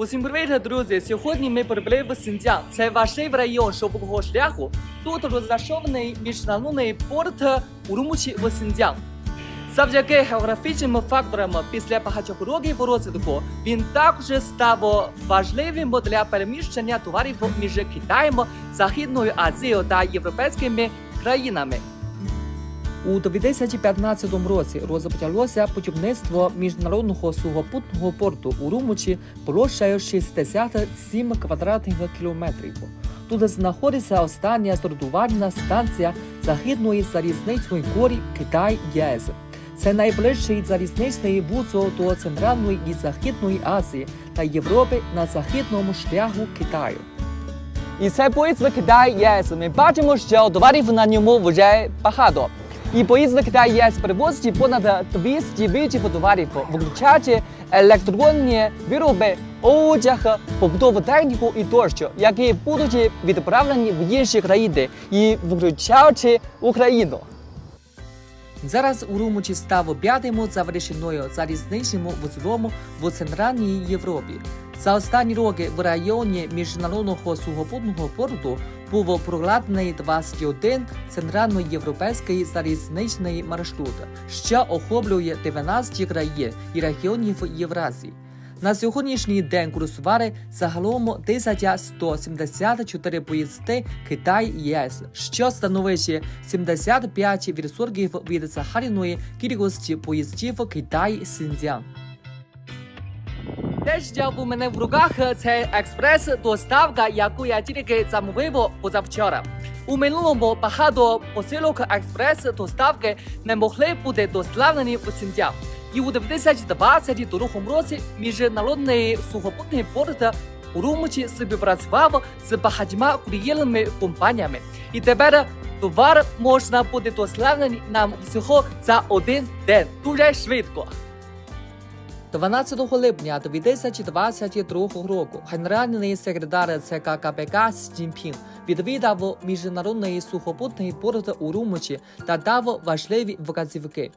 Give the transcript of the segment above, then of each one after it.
Усім привіт, друзі! Сьогодні ми прибули в Синьцзян. Це важливий район шовкового шляху. Тут розташований міжнародний порт Урумчі в Синьцзян. Завдяки географічним факторам після багатьох років розвитку він також став важливим для переміщення товарів між Китаєм, Західною Азією та європейськими країнами. У 2015 році розпочалося будівництво міжнародного сухопутного порту у Румучі площею 67 квадратних кілометрів. Тут знаходиться остання сортувальна станція західної залізничної корі Китай ЄС. Це найближчий залізничний вузол до Центральної і Західної Азії та Європи на західному шляху Китаю. І це поїзд Китай ЄС. Ми бачимо, що товарів на ньому вже багато. І поїзд в Китай ЄС перевозить понад 200 видів товарів, включаючи електронні вироби, одяг, побутову техніку і тощо, які будуть відправлені в інші країни і включаючи Україну. Зараз у Румучі став п'ятим за залізничним вузлом в Центральній Європі. За останні роки в районі міжнародного сухопутного порту був прокладений 21 центральноєвропейський залізничний маршрут, що охоплює 19 країн і регіонів Євразії. На сьогоднішній день курсували загалом 1174 поїзди Китай ЄС, що становить 75% від загальної кількості поїздів Китай Синьцзян. Те, що у мене в руках, це експрес-доставка, яку я тільки замовив позавчора. У минулому багато посилок експрес-доставки не могли бути доставлені в Синьцзян. І у 2022 році міжнародний сухопутний порт у Румучі співпрацював з багатьма кур'єрними компаніями. І тепер товар можна буде доставлений нам всього за один день. Дуже швидко. 12 липня 2022 року генеральний секретар ЦК КПК Сі відвідав міжнародний сухопутний порт у Румучі та дав важливі вказівки.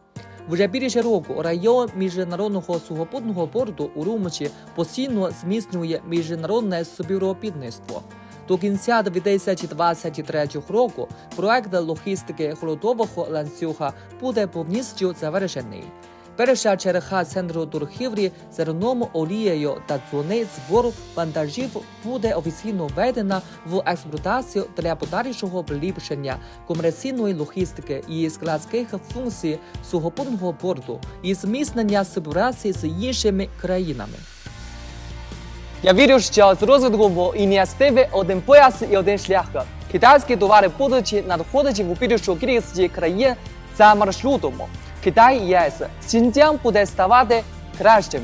Вже більше року район міжнародного сухопутного порту у Румучі постійно зміцнює міжнародне співробітництво. До кінця 2023 року проект логістики холодового ланцюга буде повністю завершений. Перша черга центру торгівлі зерном, олією та зони збору вантажів буде офіційно введена в експлуатацію для подальшого поліпшення комерційної логістики і складських функцій сухопутного порту і зміцнення співпраці з іншими країнами. Я вірю, що з розвитком ініціативи один пояс і один шлях. Китайські товари будуть надходити в більшу кількість країн за маршрутом. Китай ЄС. Сіньцзян буде ставати кращим.